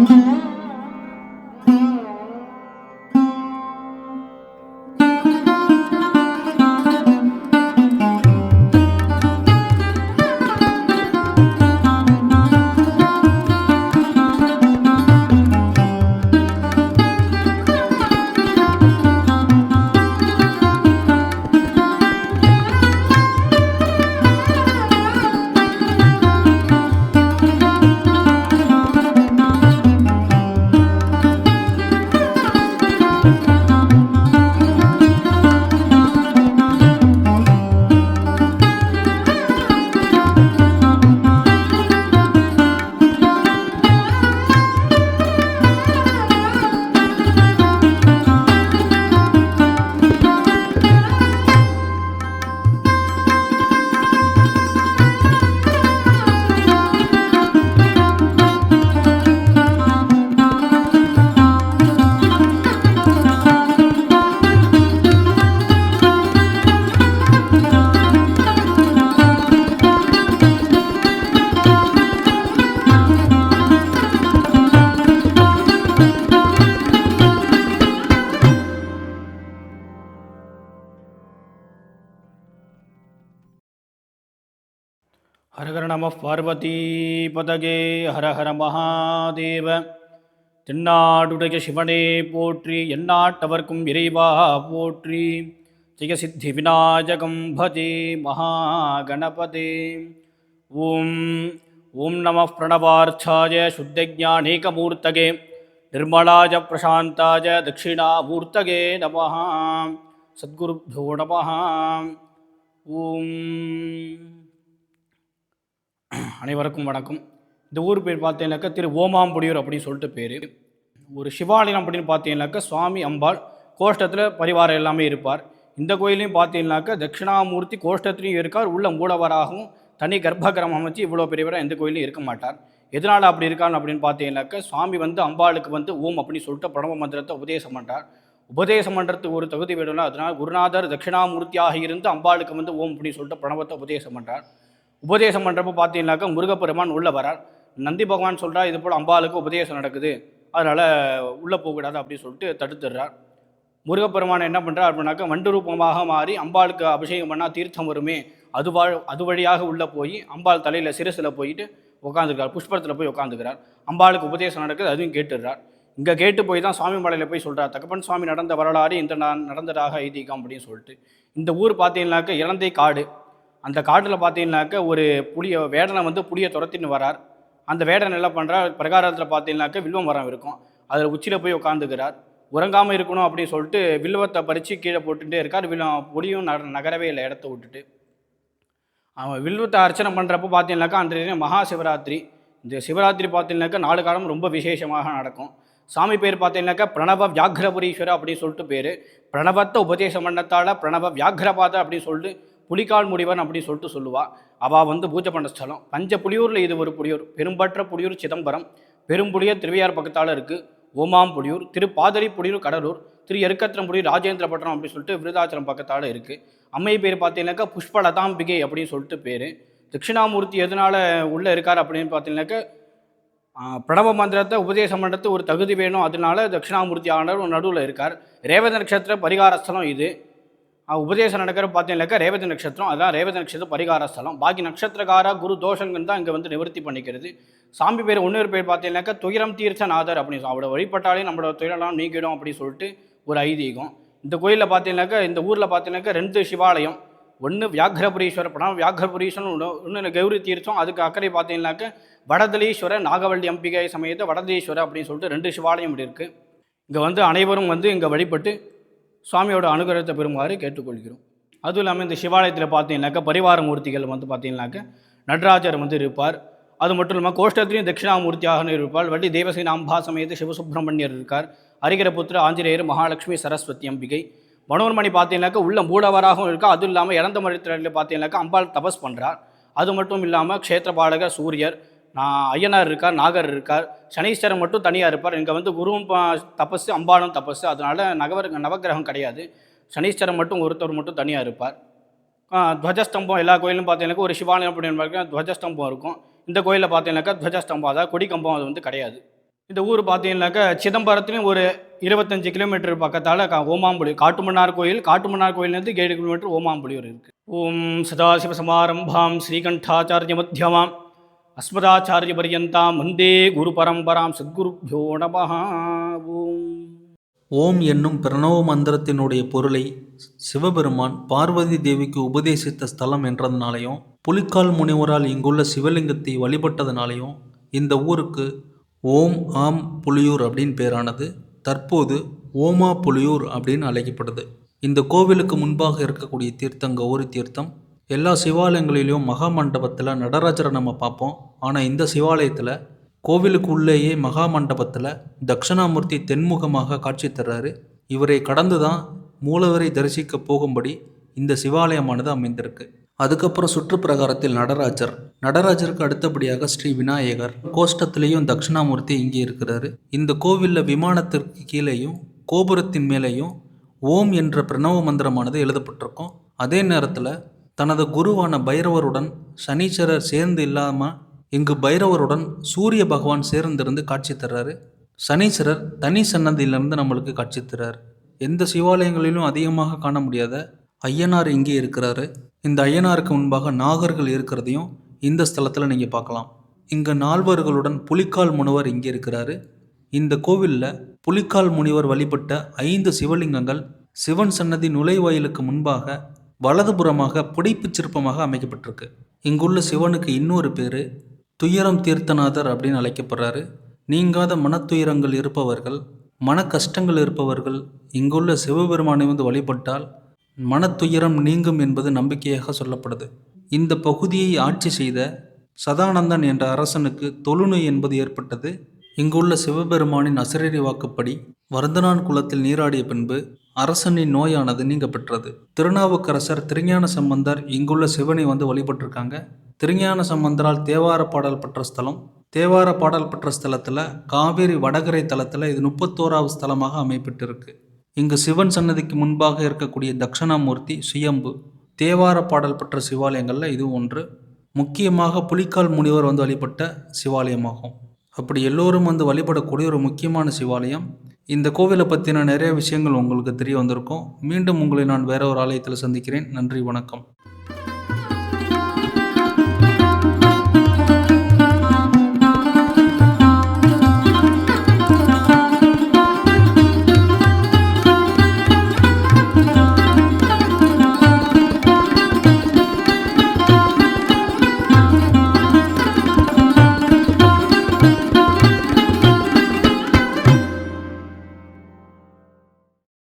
Mm-hmm. ஹரஹர நம பார்வதி பதகே ஹரஹர மகாதேவ. தென்னாடுடைய சிவனே போற்றி எந்நாட்டவர்க்கும் இறைவா போற்றி. ஜெயசித்தி விநாயகம் பஜே மகாகணபதே. ஓம் ஓம் நம பிரணவார்ச்சாய சுத்தஜானேகமூர்த்தகே நிர்மலாய பிரசாந்தாய தட்சிணாமூர்த்தகே நம சத்குருभ्यो நம ஓம். அனைவருக்கும் வணக்கம். இந்த ஊர் பேர் பார்த்தீங்கன்னாக்கா திரு ஓமாம்புடியூர் அப்படின்னு சொல்லிட்டு பேர். ஒரு சிவாலயம் அப்படின்னு பார்த்தீங்கன்னாக்கா சுவாமி அம்பாள் கோஷ்டத்தில் பரிவாரம் எல்லாமே இருப்பார். இந்த கோயிலையும் பார்த்தீங்கன்னாக்கா தட்சிணாமூர்த்தி கோஷ்டத்துலையும் இருக்கார். உள்ள மூலவராகவும் தனி கர்ப்பகிரகம் அமைச்சு இவ்வளோ பெரியவராக எந்த கோயிலும் இருக்க மாட்டார். எதனால் அப்படி இருக்கான்னு அப்படின்னு பார்த்தீங்கன்னாக்கா சுவாமி வந்து அம்பாளுக்கு வந்து ஓம் அப்படின்னு சொல்லிட்டு பிரணவ மந்திரத்தை உபதேசம் பண்ணுறார் உபதேசம் பண்ணுறதுக்கு ஒரு தகுதி வேணும்னா அதனால் குருநாதர் தட்சிணாமூர்த்தியாக இருந்து அம்பாளுக்கு வந்து ஓம் அப்படின்னு சொல்லிட்டு பிரணவத்தை உபதேசம் பண்ணுறார் உபதேசம் பண்ணுறப்போ பார்த்தீங்கன்னாக்கா முருகப்பெருமான் உள்ளே வரார். நந்தி பகவான் சொல்கிறா இது போல் அம்பாளுக்கு உபதேசம் நடக்குது. அதனால் உள்ளே போகக்கூடாது அப்படின்னு சொல்லிட்டு தடுத்துடுறார். முருகப்பெருமான் என்ன பண்ணுறார் அப்படின்னாக்கா வண்டு ரூபமாக மாறி அம்பாளுக்கு அபிஷேகம் பண்ணால் தீர்த்தம் வருமே அது வா அது வழியாக உள்ளே போய் அம்பாள் தலையில் சிரசில் போயிட்டு உட்காந்துக்கிறார் புஷ்பத்தில் போய் உட்காந்துக்கிறார் அம்பாளுக்கு உபதேசம் நடக்குது அதையும் கேட்டுடுறார். இங்கே கேட்டு போய் தான் சுவாமி மலையில் போய் சொல்கிறார் தகப்பன் சுவாமி நடந்த வரலாறு இந்த நான் நடந்ததாக ஐதீகம் அப்படின்னு சொல்லிட்டு. இந்த ஊர் பார்த்தீங்கன்னாக்கா இலந்தை காடு. அந்த காட்டில் பார்த்தீங்கன்னாக்க ஒரு புளிய வேடனை வந்து புளியை துரத்தின்னு வரார். அந்த வேடன் என்ன பண்ணுறார் பிரகாரத்தில் பார்த்தீங்கன்னாக்க வில்வம் மரம் இருக்கும். அதில் உச்சியில் போய் உட்காந்துக்கிறார் உறங்காமல் இருக்கணும் அப்படின்னு சொல்லிட்டு வில்வத்தை பறித்து கீழே போட்டுகிட்டே இருக்கார். வில் புளியும் நக நகரவே இல்லை இடத்த விட்டுட்டு. அவன் வில்வத்தை அர்ச்சனை பண்ணுறப்போ பார்த்தீங்கன்னாக்கா அன்றைய மகா சிவராத்திரி. இந்த சிவராத்திரி பார்த்தீங்கன்னாக்கா நாலு காலம் ரொம்ப விசேஷமாக நடக்கும். சாமி பேர் பார்த்தீங்கன்னாக்கா பிரணவ வியாகிரபுரீஸ்வரர் அப்படின்னு சொல்லிட்டு பேர். பிரணவத்தை உபதேசம் பண்ணத்தால் பிரணவ வியாக்ரபாத அப்படின்னு சொல்லிட்டு புலிகால் முடிவன் அப்படின்னு சொல்லிட்டு சொல்லுவா. அவள் வந்து பூஜை பண்ண ஸ்தலம். பஞ்ச புலியூரில் இது ஒரு புலியூர். பெரும்பற்ற புலியூர் சிதம்பரம். பெரும்புலியூர் திருவையார் பக்கத்தால் இருக்குது ஓமாம் புலியூர். திரு பாதரி புலியூர் கடலூர். திரு எருக்கத்திரம் புலியூர் ராஜேந்திரபட்டினம் அப்படின்னு சொல்லிட்டு விருதாச்சலம் பக்கத்தால் இருக்குது அம்மை பேர் பார்த்தீங்கன்னாக்கா புஷ்பலதாம்பிகை அப்படின்னு சொல்லிட்டு பேர். தட்சிணாமூர்த்தி எதனால் உள்ளே இருக்கார் அப்படின்னு பார்த்தீங்கன்னாக்கா பிரணவ மந்திரத்தை உபதேசம் பண்ணுறது ஒரு தகுதி வேணும். அதனால தட்சிணாமூர்த்தி ஆனவர் நடுவில் இருக்கார். ரேவத நட்சத்திர பரிகாரஸ்தலம் இது. உபதேசம் நடக்கிற பார்த்தீங்கன்னாக்கா ரேவதி நட்சத்திரம் அதான் ரேவதி நட்சத்திரம் பரிகார ஸ்தலம் பாக்கி நட்சத்திரக்கார குரு தோஷங்கள் தான் இங்கே வந்து நிவர்த்தி பண்ணிக்கிறது சாமி பேர் ஒன்று பேர் பார்த்தீங்கன்னாக்கா துயரம் தீர்த்தநாதர் அப்படின்னு சொல்லி வழிபட்டாலே நம்மளோட துயரெல்லாம் நீக்கிடும் அப்படின்னு சொல்லிட்டு ஒரு ஐதீகம் இந்த கோயிலில் பார்த்தீங்கன்னாக்கா இந்த ஊரில் பார்த்தீங்கன்னாக்கா ரெண்டு சிவாலயம் ஒன்று வியாகரபுரீஸ்வரர் படம் வியாகரபுரீஸ்வரன் ஒன்று ஒன்று கௌரி தீர்த்தம் அதுக்கு அக்கறை பார்த்தீங்கன்னாக்க வடதலீஸ்வரர் நாகவள்ளி அம்பிகை சமயத்தை வடதீஸ்வரர் அப்படின்னு சொல்லிட்டு ரெண்டு சிவாலயம் இருக்குது இங்கே வந்து அனைவரும் வந்து இங்கே வழிபட்டு சுவாமியோட அனுகிரகத்தை பெறுமாறு கேட்டுக்கொள்கிறோம். அதுவும் இல்லாமல் இந்த சிவாலயத்தில் பார்த்தீங்கன்னாக்கா பரிவார மூர்த்திகள் வந்து பார்த்தீங்கன்னாக்கா நடராஜர் வந்து இருப்பார். அது மட்டும் இல்லாமல் கோஷ்டத்திலையும் தட்சிணாமூர்த்தியாக இருப்பார். வள்ளி தேவசேன அம்பா சமேத சிவசுப்பிரமணியர் இருக்கார். ஹரிகரபுத்திர ஆஞ்சநேயர் மகாலட்சுமி சரஸ்வதி அம்பிகை. மனோன்மணி பார்த்தீங்கன்னாக்கா உள்ள மூலவராகவும் இருக்கா? அதுவும் இல்லாமல் இறந்த மருத்துவத்தில் பார்த்தீங்கன்னாக்கா அம்பாள் தபஸ் பண்ணுறார் அது மட்டும் இல்லாமல் க்ஷேத்திரபாலகர் சூரியர் நான் ஐயனார் இருக்கார் நாகர் இருக்கார் சனீஸ்வரன் மட்டும் தனியாக இருப்பார். இங்கே வந்து குருவும் தபஸு அம்பாலும் தபஸு அதனால் நகவர் நவக்கிரகம் கிடையாது. சனீஸ்வரன் மட்டும் ஒருத்தர் மட்டும் தனியாக இருப்பார். துவஜஸ்தம்பம் எல்லா கோயிலும் பார்த்தீங்கன்னாக்கா ஒரு சிவாலயம் அப்படின்னு பார்த்தீங்கன்னா துவஜஸ்தம்பம் இருக்கும். இந்த கோயிலில் பார்த்தீங்கன்னாக்கா துவஜஸ்தம்பம். அதாவது கொடி கம்பம் அது வந்து கிடையாது. இந்த ஊர் பார்த்தீங்கன்னாக்கா சிதம்பரத்துலேயும் ஒரு இருபத்தஞ்சு கிலோமீட்டர் பக்கத்தால் கா ஓமாம்புலியூர் காட்டுமன்னார் கோயில். காட்டுமன்னார் கோயிலேருந்து ஏழு கிலோமீட்டர் ஓமாம்புலியூர் இருக்குது ஓம் சதாசிவ சமாரம்பாம் ஸ்ரீகண்டாச்சாரிய மத்தியமாம். அஸ்மதாச்சாரிய பரியந்தாம் வந்தே குரு பரம்பராம் சத்குருப்யோ நமஹ. ஓம். ஓம் என்னும் பிரணவ மந்திரத்தினுடைய பொருளை சிவபெருமான் பார்வதி தேவிக்கு உபதேசித்த ஸ்தலம் என்றதுனாலையும் புலிக்கால் முனிவரால் இங்குள்ள சிவலிங்கத்தை வழிபட்டதுனாலையும் இந்த ஊருக்கு ஓம் ஆம் புலியூர் அப்படின்னு பேரானது தற்போது ஓமா புலியூர் அப்படின்னு அழைக்கப்படுது. இந்த கோவிலுக்கு முன்பாக இருக்கக்கூடிய தீர்த்தம் கௌரி தீர்த்தம் எல்லா சிவாலயங்களிலும் மகா மண்டபத்தில் நடராஜரை நம்ம பார்ப்போம். ஆனால் இந்த சிவாலயத்தில் கோவிலுக்கு உள்ளேயே மகா மண்டபத்தில் தட்சிணாமூர்த்தி தென்முகமாக காட்சி தர்றாரு. இவரை கடந்து தான் மூலவரை தரிசிக்க போகும்படி இந்த சிவாலயமானது அமைந்திருக்கு. அதுக்கப்புறம் சுற்றுப்பிரகாரத்தில் நடராஜர். நடராஜருக்கு அடுத்தபடியாக ஸ்ரீ விநாயகர். கோஷ்டத்திலையும் தட்சிணாமூர்த்தி இங்கே இருக்கிறாரு. இந்த கோவிலில் விமானத்திற்கு கீழேயும் கோபுரத்தின் மேலேயும் ஓம் என்ற பிரணவ மந்திரமானது எழுதப்பட்டிருக்கும். அதே நேரத்தில் தனது குருவான பைரவருடன் சனீச்சரர் சேர்ந்து இல்லாமல் இங்கு பைரவருடன் சூரிய பகவான் சேர்ந்திருந்து காட்சி தர்றாரு. சனீஸ்வரர் தனி சன்னதியிலிருந்து நம்மளுக்கு காட்சி தர்றார். எந்த சிவாலயங்களிலும் அதிகமாக காண முடியாத ஐயனார் இங்கே இருக்கிறாரு. இந்த ஐயனாருக்கு முன்பாக நாகர்கள் இருக்கிறதையும் இந்த ஸ்தலத்தில் நீங்கள் பார்க்கலாம். இங்கே நால்வர்களுடன் புலிக்கால் முனிவர் இங்கே இருக்கிறாரு. இந்த கோவிலில் புலிக்கால் முனிவர் வழிபட்ட ஐந்து சிவலிங்கங்கள் சிவன் சன்னதி நுழைவாயிலுக்கு முன்பாக வலதுபுறமாக புடைப்பு சிற்பமாக அமைக்கப்பட்டிருக்கு. இங்குள்ள சிவனுக்கு இன்னொரு பேர் துயரம் தீர்த்தநாதர் அப்படின்னு அழைக்கப்படுறாரு. நீங்காத மனத்துயரங்கள் இருப்பவர்கள் மன கஷ்டங்கள் இருப்பவர்கள் இங்குள்ள சிவபெருமானை வந்து வழிபட்டால் மனத்துயரம் நீங்கும் என்பது நம்பிக்கையாக சொல்லப்படுது. இந்த பகுதியை ஆட்சி செய்த சதானந்தன் என்ற அரசனுக்கு தொழுநோய் என்பது ஏற்பட்டது. இங்குள்ள சிவபெருமானின் அசிரடி வாக்குப்படி வர்தனான் குலத்தில் நீராடிய பின்பு அரசனின் நோயானது நீங்க பெற்றது திருநாவுக்கரசர் திருஞான சம்பந்தர் இங்குள்ள சிவனை வந்து வழிபட்டிருக்காங்க. திருஞான சம்பந்தரால் தேவார பாடல் பெற்ற ஸ்தலம். தேவார பாடல் பெற்ற ஸ்தலத்தில் காவேரி வடகரை தலத்தில் இது முப்பத்தோராவது ஸ்தலமாக அமைப்பட்டிருக்கு. இங்கு சிவன் சன்னதிக்கு முன்பாக இருக்கக்கூடிய தட்சிணாமூர்த்தி சுயம்பு தேவார பாடல் பெற்ற சிவாலயங்களில் இது ஒன்று. முக்கியமாக புலிக்கால் முனிவர் வந்து வழிபட்ட சிவாலயமாகும். அப்படி எல்லோரும் வந்து வழிபடக்கூடிய ஒரு முக்கியமான சிவாலயம். இந்த கோவிலை பற்றின நிறைய விஷயங்கள் உங்களுக்கு தெரிய வந்திருக்கும். மீண்டும் உங்களை நான் வேற ஒரு ஆலயத்தில் சந்திக்கிறேன். நன்றி வணக்கம்.